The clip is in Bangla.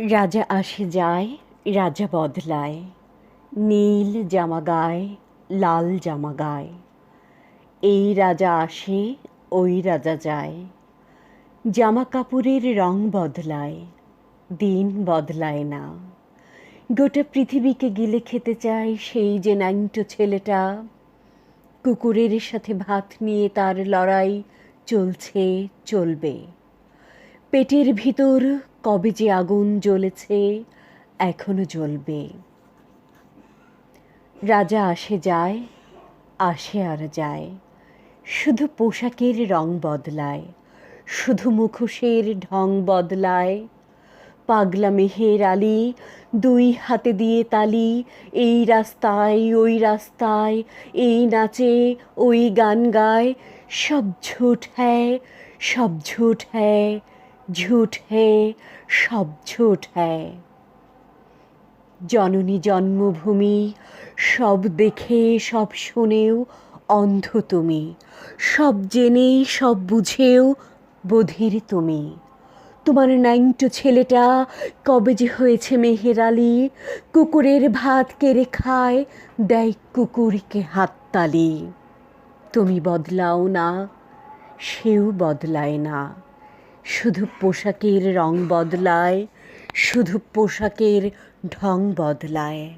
রাজা আসে যায়, রাজা বদলায়। নীল জামা গায়, লাল জামা গায়। এই রাজা আসে, ওই রাজা যায়। জামা কাপড়ের রং বদলায়, দিন বদলায় না। গোটা পৃথিবীকে গিলে খেতে চায় সেই যে ন্যাংটো ছেলেটা। কুকুরের সাথে ভাত নিয়ে তার লড়াই চলছে, চলবে। পেটের ভিতর কবে যে আগুন জ্বলেছে, এখনও জ্বলবে। রাজা আসে যায়, আসে আর যায়। শুধু পোশাকের রং বদলায়, শুধু মুখোশের ঢং বদলায়। পাগলা মেহের আলী দুই হাতে দিয়ে তালি, এই রাস্তায়, ওই রাস্তায়, এই নাচে, ওই গান গায়। সব ঝুট হ্যায়, সব ঝুট হ্যায় ঝুট হ্যায় সব ঝুট হ্যায় জননী জন্মভূমি, সব দেখে, সব শুনেও অন্ধ তুমি। সব জেনে, সব বুঝেও বধির তুমি। তোমার নাইনটো ছেলেটা কবে যে হয়েছে মেহের আলী? কুকুরের ভাত কেড়ে খায় দেয় কুকুরকে হাততালি। তুমি বদলাও না, সেও বদলায় না। শুধু পোশাকের রং বদলায় শুধু পোশাকের ঢং বদলায়।